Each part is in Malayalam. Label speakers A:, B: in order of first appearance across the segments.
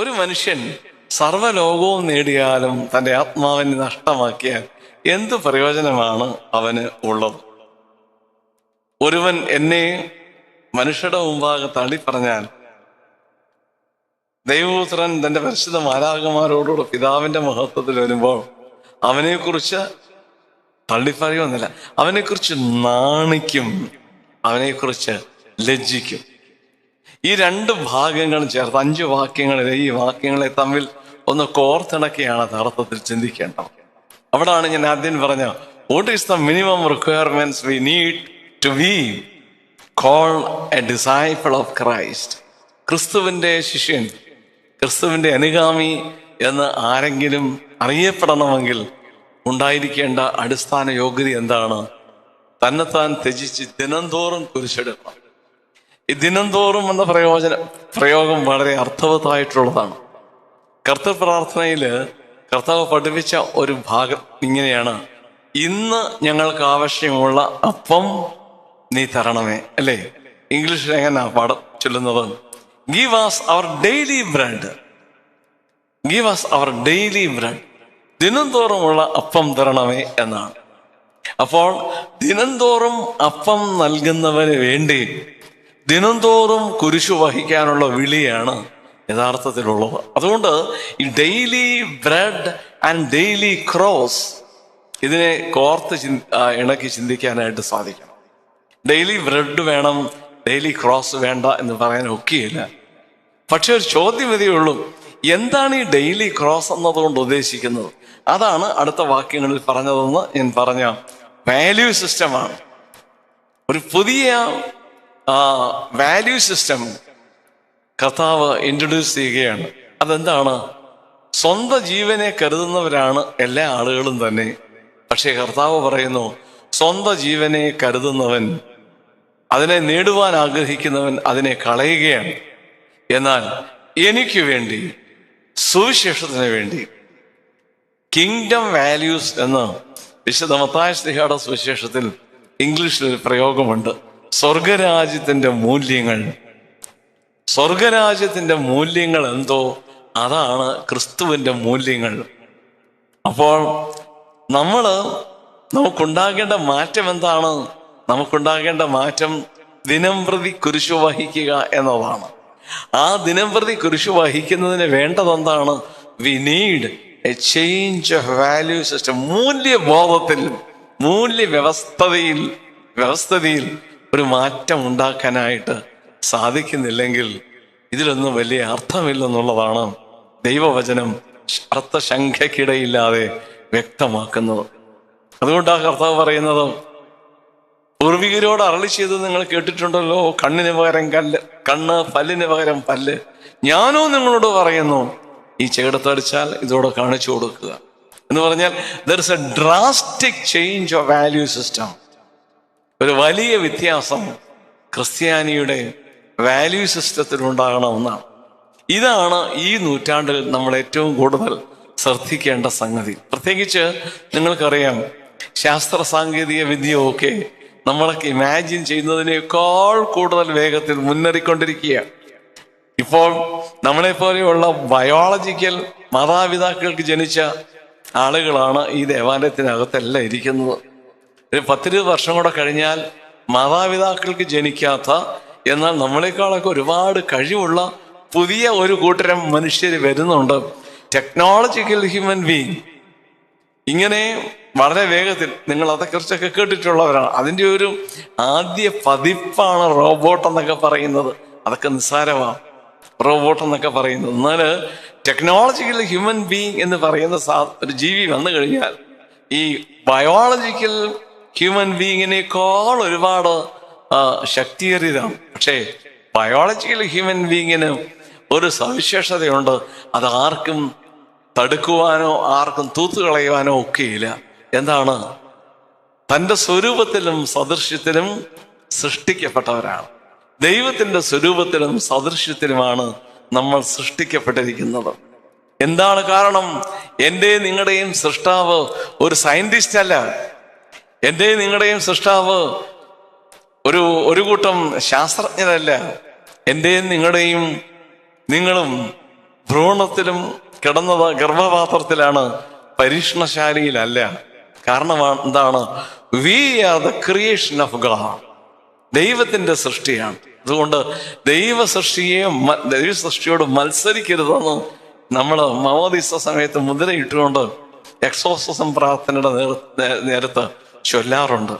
A: ഒരു മനുഷ്യൻ സർവലോകവും നേടിയാലും തന്റെ ആത്മാവിനെ നഷ്ടമാക്കിയാൽ എന്ത് പ്രയോജനമാണ് അവന് ഉള്ളത്? ഒരുവൻ എന്നെ മനുഷ്യരുടെ മുമ്പാകെ തള്ളിപ്പറഞ്ഞാൽ ദൈവപുത്രൻ തന്റെ പരിശുദ്ധ മാലാകന്മാരോടുകൂടെ പിതാവിന്റെ മഹത്വത്തിൽ വരുമ്പോൾ അവനെക്കുറിച്ച് തള്ളിപ്പറയുമെന്നില്ല അവനെക്കുറിച്ച് നാണിക്കും. അവനെക്കുറിച്ച് ലജ്ജിക്കും. ഈ രണ്ട് ഭാഗങ്ങൾ ചേർത്ത് അഞ്ച് വാക്യങ്ങളിലെ ഈ വാക്യങ്ങളെ തമ്മിൽ ഒന്ന് കോർത്തിണക്കിയാണ് യഥാർത്ഥത്തിൽ ചിന്തിക്കേണ്ടത്. അവിടാണ് ഞാൻ ആദ്യം പറഞ്ഞ what is the minimum requirements we need to be call a disciple of Christ ക്രിസ്തുവിന്റെ ശിഷ്യൻ ക്രിസ്തുവിന്റെ അനുഗാമി എന്ന് ആരെങ്കിലും അറിയപ്പെടണമെങ്കിൽ ഉണ്ടായിരിക്കേണ്ട അടിസ്ഥാന യോഗ്യത എന്താണ്? തന്നെത്താൻ ത്യജിച്ച് ദിനംതോറും കുരിശെടുക്കണം. ഈ ദിനംതോറും എന്ന പ്രയോജന പ്രയോഗം വളരെ അർത്ഥവത്തായിട്ടുള്ളതാണ്. കർത്തൃ പ്രാർത്ഥനയിൽ കർത്താവ് പഠിപ്പിച്ച ഒരു ഭാഗം ഇങ്ങനെയാണ്. ഇന്ന് ഞങ്ങൾക്ക് ആവശ്യമുള്ള അപ്പം നീ തരണമേ അല്ലേ? ഇംഗ്ലീഷിൽ എങ്ങനെയാ പാഠം ചൊല്ലുന്നത്? Give us our daily bread give us our daily bread ദിനംതോറുമുള്ള അപ്പം തരണമേ എന്നാണ്. അപ്പോൾ ദിനംതോറും അപ്പം നൽകുന്നവന് വേണ്ടി ദിനംതോറും കുരിശു വഹിക്കാനുള്ള വിളിയാണ് യഥാർത്ഥത്തിലുള്ളത്. അതുകൊണ്ട് ഈ daily bread and daily cross ഇതിനെ കോർത്ത് ഇണക്കി ചിന്തിക്കാനായിട്ട് സാധിക്കണം. ഡെയിലി ബ്രെഡ് വേണം ഡെയിലി ക്രോസ് വേണ്ട എന്ന് പറയാൻ ഒക്കെയില്ല. പക്ഷെ ഒരു ചോദ്യം ഇതേ ഉള്ളൂ എന്താണ് ഈ ഡെയിലി ക്രോസ് എന്നതുകൊണ്ട് ഉദ്ദേശിക്കുന്നത്? അതാണ് അടുത്ത വാക്യങ്ങളിൽ പറഞ്ഞതെന്ന് ഞാൻ പറഞ്ഞ വാല്യൂ സിസ്റ്റമാണ് ഒരു പുതിയ വാല്യൂ സിസ്റ്റം കർത്താവ് ഇൻട്രൊഡ്യൂസ് ചെയ്യുകയാണ്. അതെന്താണ്? സ്വന്തം ജീവനെ കരുതുന്നവരാണ് എല്ലാ ആളുകളും തന്നെ. പക്ഷേ കർത്താവ് പറയുന്നു സ്വന്തം ജീവനെ കരുതുന്നവൻ അതിനെ നേടുവാൻ ആഗ്രഹിക്കുന്നവൻ അതിനെ കളയുകയാണ്. എന്നാൽ എനിക്ക് വേണ്ടി സുവിശേഷത്തിന് വേണ്ടി കിങ്ഡം വാല്യൂസ് എന്ന് വിശുദ്ധ മത്തായ സ്നേഹയുടെ സുവിശേഷത്തിൽ ഇംഗ്ലീഷിൽ പ്രയോഗമുണ്ട്. സ്വർഗരാജ്യത്തിന്റെ മൂല്യങ്ങൾ. സ്വർഗരാജ്യത്തിന്റെ മൂല്യങ്ങൾ എന്തോ? അതാണ് ക്രിസ്തുവിന്റെ മൂല്യങ്ങൾ. അപ്പോൾ നമ്മൾ നമുക്കുണ്ടാകേണ്ട മാറ്റം എന്താണ്? നമുക്കുണ്ടാകേണ്ട മാറ്റം ദിനം പ്രതി കുരിശു വഹിക്കുക എന്നതാണ്. ആ ദിനം പ്രതി കുരിശു വഹിക്കുന്നതിന് വേണ്ടതെന്താണ്? We need a change of value system മൂല്യബോധത്തിൽ മൂല്യ വ്യവസ്ഥതയിൽ വ്യവസ്ഥതയിൽ ഒരു മാറ്റം ഉണ്ടാക്കാനായിട്ട് സാധിക്കുന്നില്ലെങ്കിൽ ഇതിലൊന്നും വലിയ അർത്ഥമില്ലെന്നുള്ളതാണ് ദൈവവചനം അർത്ഥശങ്കയ്ക്കിടയില്ലാതെ വ്യക്തമാക്കുന്നത്. അതുകൊണ്ടാണ് കർത്താവ് പറയുന്നത് പൂർവികരോട് അരളി ചെയ്ത് നിങ്ങൾ കേട്ടിട്ടുണ്ടല്ലോ കണ്ണിന് പകരം കല്ല് കണ്ണ് പല്ലിന് പകരം പല്ല്. ഞാനോ നിങ്ങളോട് പറയുന്നു ഈ ചേടത്തടിച്ചാൽ ഇതോടെ കാണിച്ചു കൊടുക്കുക. എന്ന് പറഞ്ഞാൽ there is a drastic change of value system ഒരു വലിയ വ്യത്യാസം ക്രിസ്ത്യാനിയുടെ വാല്യൂ സിസ്റ്റത്തിൽ ഉണ്ടാകണമെന്നാണ് ഇതാണ് ഈ നൂറ്റാണ്ടിൽ നമ്മൾ ഏറ്റവും കൂടുതൽ ശ്രദ്ധിക്കേണ്ട സംഗതി. പ്രത്യേകിച്ച് നിങ്ങൾക്കറിയാം ശാസ്ത്ര സാങ്കേതിക വിദ്യയൊക്കെ നമ്മളൊക്കെ ഇമാജിൻ ചെയ്യുന്നതിനേക്കാൾ കൂടുതൽ വേഗത്തിൽ മുന്നേറിക്കൊണ്ടിരിക്കുകയാണ്. ഇപ്പോൾ നമ്മളെ പോലെയുള്ള ബയോളജിക്കൽ മാതാപിതാക്കൾക്ക് ജനിച്ച ആളുകളാണ് ഈ ദേവാലയത്തിനകത്തെല്ലാം ഇരിക്കുന്നത്. പത്തിരുപത് വർഷം കൂടെ കഴിഞ്ഞാൽ മാതാപിതാക്കൾക്ക് ജനിക്കാത്ത എന്നാൽ നമ്മളെക്കാളൊക്കെ ഒരുപാട് കഴിവുള്ള പുതിയ ഒരു കൂട്ടരം മനുഷ്യർ വരുന്നുണ്ട്. ടെക്നോളജിക്കൽ ഹ്യൂമൻ ബീങ് ഇങ്ങനെ വളരെ വേഗത്തിൽ നിങ്ങൾ അതേക്കുറിച്ചൊക്കെ കേട്ടിട്ടുള്ളവരാണ്. അതിന്റെ ഒരു ആദ്യ പതിപ്പാണ് റോബോട്ട് എന്നൊക്കെ പറയുന്നത്. അതൊക്കെ നിസ്സാരമാണ്. റോബോട്ട് എന്നൊക്കെ പറയുന്നത്. എന്നാൽ ടെക്നോളജിക്കൽ ഹ്യൂമൻ ബീങ് എന്ന് പറയുന്ന സാ ഒരു ജീവി വന്നു കഴിഞ്ഞാൽ ഈ ബയോളജിക്കൽ ഹ്യൂമൻ ബീങ്ങിനേക്കാൾ ഒരുപാട് ശക്തിയേറിയതാണ്. പക്ഷേ ബയോളജിക്കൽ ഹ്യൂമൻ ബീങ്ങിന് ഒരു സവിശേഷതയുണ്ട്. അത് ആർക്കും തടുക്കുവാനോ ആർക്കും തൂത്തുകളയുവാനോ ഒക്കെയില്ല. എന്താണ്? തന്റെ സ്വരൂപത്തിലും സദൃശ്യത്തിലും സൃഷ്ടിക്കപ്പെട്ടവരാണ്. ദൈവത്തിന്റെ സ്വരൂപത്തിലും സദൃശ്യത്തിലുമാണ് നമ്മൾ സൃഷ്ടിക്കപ്പെട്ടിരിക്കുന്നത്. എന്താണ് കാരണം? എന്റെ നിങ്ങളുടെയും സൃഷ്ടാവ് ഒരു സയന്റിസ്റ്റ് അല്ല. എന്റെ നിങ്ങളുടെയും സൃഷ്ടാവ്? ഒരു ഒരു കൂട്ടം ശാസ്ത്രജ്ഞരല്ല. എന്റെയും നിങ്ങളുടെയും നിങ്ങളും ഭ്രൂണത്തിലും കിടന്നത് ഗർഭപാത്രത്തിലാണ് പരീക്ഷണശാലയിലല്ല. കാരണം എന്താണ്? We are the creation of God ദൈവത്തിന്റെ സൃഷ്ടിയാണ്. അതുകൊണ്ട് ദൈവ സൃഷ്ടിയെ ദൈവ സൃഷ്ടിയോട് മത്സരിക്കരുതെന്ന് നമ്മൾ മവോദിസ സമയത്ത് മുദ്രയിട്ടുകൊണ്ട് എക്സോസം പ്രാർത്ഥനയുടെ നേരത്ത് ചൊല്ലാറുണ്ട്.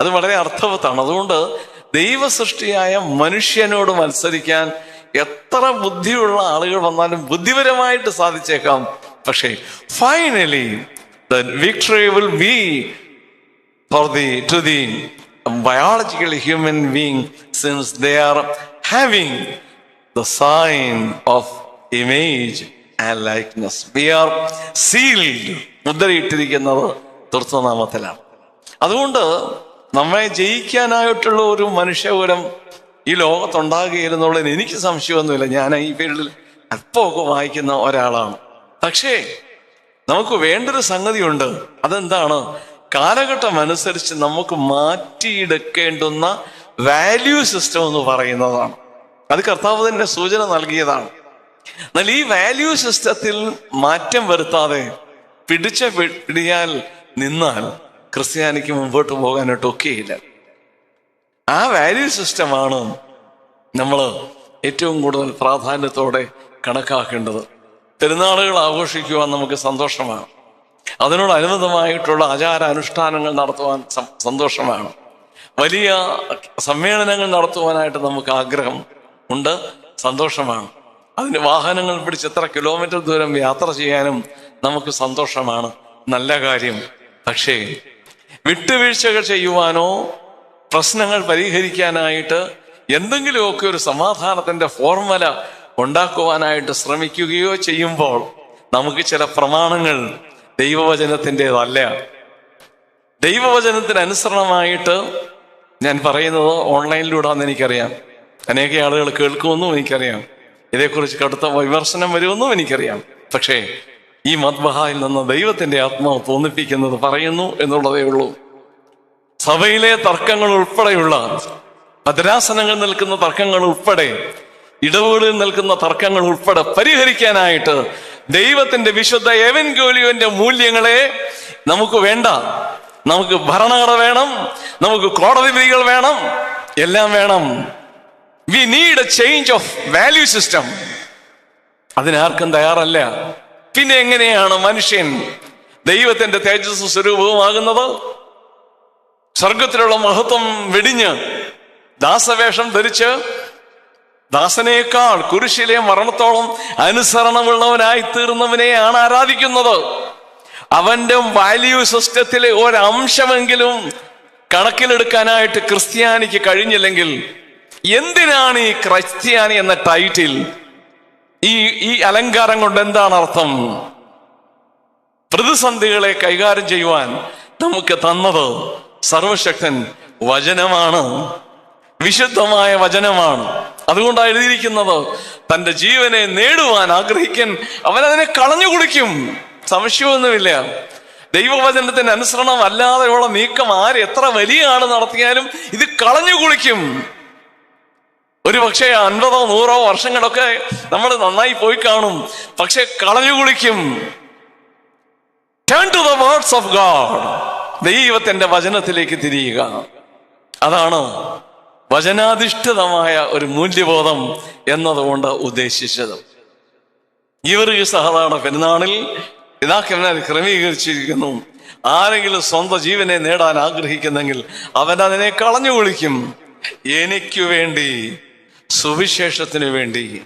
A: അത് വളരെ അർത്ഥവത്താണ്. അതുകൊണ്ട് ദൈവ സൃഷ്ടിയായ മനുഷ്യനോട് മത്സരിക്കാൻ എത്ര ബുദ്ധിയുള്ള ആളുകൾ വന്നാലും ബുദ്ധിപരമായിട്ട് സാധിച്ചേക്കാം. പക്ഷേ finally the victory will be for the to the biological human being since they are having the sign of image and likeness we are sealed മുദ്രയിട്ടിരിക്കുന്നത് തൃത്വനാമത്തിലാണ് അതുകൊണ്ട് നമ്മെ ജയിക്കാനായിട്ടുള്ള ഒരു മനുഷ്യകുലം ഈ ലോകത്തുണ്ടാകുകയെന്നുള്ളതിന് എനിക്ക് സംശയമൊന്നുമില്ല. ഞാൻ ഈ ഫീൽഡിൽ അല്പമൊക്കെ വായിക്കുന്ന ഒരാളാണ്. പക്ഷേ നമുക്ക് വേണ്ടൊരു സംഗതിയുണ്ട്. അതെന്താണ്? കാലഘട്ടം അനുസരിച്ച് നമുക്ക് മാറ്റിയെടുക്കേണ്ടുന്ന വാല്യൂ സിസ്റ്റം എന്ന് പറയുന്നതാണ്. അത് കർത്താവ് തന്നെ സൂചന നൽകിയതാണ്. എന്നാൽ ഈ വാല്യൂ സിസ്റ്റത്തിൽ മാറ്റം വരുത്താതെ പിടിച്ച പിടിയാൽ നിന്നാൽ ക്രിസ്ത്യാനിക്ക് മുമ്പോട്ട് പോകാനായിട്ട് ഒക്കെയില്ല. ആ വാല്യൂ സിസ്റ്റമാണ് നമ്മൾ ഏറ്റവും കൂടുതൽ പ്രാധാന്യത്തോടെ കണക്കാക്കേണ്ടത്. പെരുന്നാളുകൾ ആഘോഷിക്കുവാൻ നമുക്ക് സന്തോഷമാണ്. അതിനോടനുബന്ധമായിട്ടുള്ള ആചാര അനുഷ്ഠാനങ്ങൾ നടത്തുവാൻ സന്തോഷമാണ്. വലിയ സമ്മേളനങ്ങൾ നടത്തുവാനായിട്ട് നമുക്ക് ആഗ്രഹം ഉണ്ട് സന്തോഷമാണ്. അതിന് വാഹനങ്ങൾ പിടിച്ച് എത്ര കിലോമീറ്റർ ദൂരം യാത്ര ചെയ്യാനും നമുക്ക് സന്തോഷമാണ്. നല്ല കാര്യം. പക്ഷേ വിട്ടുവീഴ്ചകൾ ചെയ്യുവാനോ പ്രശ്നങ്ങൾ പരിഹരിക്കാനായിട്ട് എന്തെങ്കിലുമൊക്കെ ഒരു സമാധാനത്തിന്റെ ഫോർമുല ഉണ്ടാക്കുവാനായിട്ട് ശ്രമിക്കുകയോ ചെയ്യുമ്പോൾ നമുക്ക് ചില പ്രമാണങ്ങൾ ദൈവവചനത്തിന്റെതല്ല. ദൈവവചനത്തിന് അനുസരണമായിട്ട് ഞാൻ പറയുന്നത് ഓൺലൈനിലൂടെന്ന് എനിക്കറിയാം. അനേക ആളുകൾ കേൾക്കുമെന്നും എനിക്കറിയാം. ഇതേക്കുറിച്ച് കടുത്ത വിമർശനം വരുമെന്നും എനിക്കറിയാം. പക്ഷേ ഈ മത്ബഹായിൽ നിന്ന് ദൈവത്തിന്റെ ആത്മാവ് തോന്നിപ്പിക്കുന്നത് പറയുന്നു എന്നുള്ളതേ ഉള്ളൂ. സഭയിലെ തർക്കങ്ങൾ ഉൾപ്പെടെയുള്ള ഭദ്രാസനങ്ങൾ നിൽക്കുന്ന തർക്കങ്ങൾ ഉൾപ്പെടെ ഇടവുകളിൽ നിൽക്കുന്ന തർക്കങ്ങൾ ഉൾപ്പെടെ പരിഹരിക്കാനായിട്ട് ദൈവത്തിന്റെ വിശുദ്ധ എവൻ ഗോലിയുവിന്റെ മൂല്യങ്ങളെ നമുക്ക് വേണ്ട. നമുക്ക് ഭരണഘടന വേണം നമുക്ക് കോടതി വിധികൾ വേണം എല്ലാം വേണം. We need a change of value system അതിനാർക്കും തയ്യാറല്ല. പിന്നെ എങ്ങനെയാണ് മനുഷ്യൻ ദൈവത്തിന്റെ തേജസ് സ്വരൂപവുമാകുന്നത്? സ്വർഗത്തിലുള്ള മഹത്വം വെടിഞ്ഞ് ദാസവേഷം ധരിച്ച് ദാസനേക്കാൾ കുരിശിലെ മരണത്തോളം അനുസരണമുള്ളവനായി തീർന്നവനെയാണ് ആരാധിക്കുന്നത്. അവന്റെ വാല്യൂ സിസ്റ്റത്തിലെ ഒരംശമെങ്കിലും കണക്കിലെടുക്കാനായിട്ട് ക്രിസ്ത്യാനിക്ക് കഴിഞ്ഞില്ലെങ്കിൽ എന്തിനാണ് ഈ ക്രിസ്ത്യാനി എന്ന ടൈറ്റിൽ ഈ ഈ അലങ്കാരം കൊണ്ട് എന്താണ് അർത്ഥം? പ്രതിസന്ധികളെ കൈകാര്യം ചെയ്യുവാൻ നമുക്ക് തന്നത് സർവശക്തൻ വചനമാണ്. വിശുദ്ധമായ വചനമാണ്. അതുകൊണ്ടാണ് എഴുതിയിരിക്കുന്നത് തന്റെ ജീവനെ നേടുവാൻ ആഗ്രഹിക്കാൻ അവൻ അതിനെ കളഞ്ഞു കുടിക്കും. സംശയമൊന്നുമില്ല. ദൈവവചനത്തിന് അനുസരണം അല്ലാതെയുള്ള നീക്കം ആര് എത്ര വലിയ ആൾ നടത്തിയാലും ഇത് കളഞ്ഞു കുളിക്കും. ഒരു പക്ഷേ അൻപതോ നൂറോ വർഷങ്ങളൊക്കെ നമ്മൾ നന്നായി പോയി കാണും. പക്ഷെ കളഞ്ഞു കുളിക്കും. ടു ദ ഓഫ് ഗാഡ് ദൈവത്തിന്റെ വചനത്തിലേക്ക് തിരിയുക. അതാണ് വചനാധിഷ്ഠിതമായ ഒരു മൂല്യബോധം എന്നതുകൊണ്ട് ഉദ്ദേശിച്ചത്. ഇവർ ഈ സഹതാട പെരുന്നാളിൽ പിതാക്കന്മാർ ക്രമീകരിച്ചിരിക്കുന്നു. ആരെങ്കിലും സ്വന്തം ജീവനെ നേടാൻ ആഗ്രഹിക്കുന്നെങ്കിൽ അവൻ അതിനെ കളഞ്ഞു കുളിക്കും. എനിക്കു വേണ്ടി സുവിശേഷത്തിന് വേണ്ടി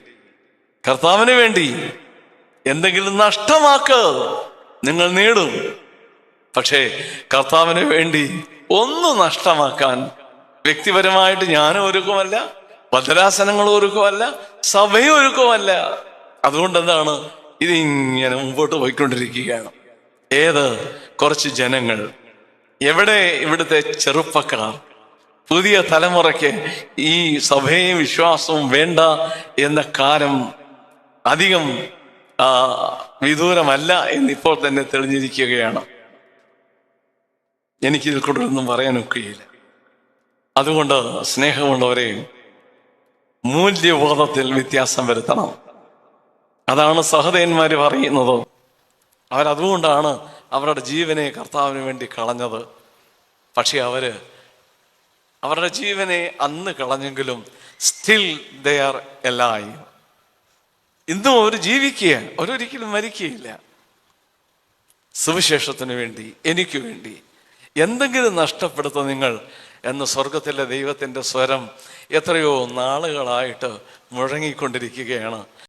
A: കർത്താവിന് വേണ്ടി എന്തെങ്കിലും നഷ്ടമാക്ക് നിങ്ങൾ നേടും. പക്ഷേ കർത്താവിന് വേണ്ടി ഒന്നും നഷ്ടമാക്കാൻ വ്യക്തിപരമായിട്ട് ഞാനും ഒരുക്കുമല്ല ഭദ്രാസനങ്ങളും ഒരുക്കുമല്ല സഭയും ഒരുക്കുമല്ല. അതുകൊണ്ട് എന്താണ് ഇതിങ്ങനെ മുമ്പോട്ട് പോയിക്കൊണ്ടിരിക്കുകയാണ്. ഏത്? കുറച്ച് ജനങ്ങൾ. എവിടെ ഇവിടുത്തെ ചെറുപ്പക്കാർ? പുതിയ തലമുറയ്ക്ക് ഈ സഭയും വിശ്വാസവും വേണ്ട എന്ന കാലം അധികം വിദൂരമല്ല എന്നിപ്പോൾ തന്നെ തെളിഞ്ഞിരിക്കുകയാണ്. എനിക്കിതിൽ കൂടുതലൊന്നും പറയാനൊക്കെയില്ല. അതുകൊണ്ട് സ്നേഹമുള്ളവരെ മൂല്യബോധത്തിൽ വ്യത്യാസം വരുത്തണം. അതാണ് സഹതയന്മാര് പറയുന്നത്. അവരതുകൊണ്ടാണ് അവരുടെ ജീവനെ കർത്താവിന് വേണ്ടി കളഞ്ഞത്. പക്ഷെ അവർ അവരുടെ ജീവനെ അന്ന് കളഞ്ഞെങ്കിലും സ്റ്റിൽ ദേ ആർ എല്ലായി ഇന്നും അവർ ജീവിക്കുക അവരൊരിക്കലും മരിക്കുകയില്ല. സുവിശേഷത്തിന് വേണ്ടി എനിക്ക് വേണ്ടി എന്തെങ്കിലും നഷ്ടപ്പെടുത്ത നിങ്ങൾ എന്ന് സ്വർഗത്തിലെ ദൈവത്തിന്റെ സ്വരം എത്രയോ നാളുകളായിട്ട് മുഴങ്ങിക്കൊണ്ടിരിക്കുകയാണ്.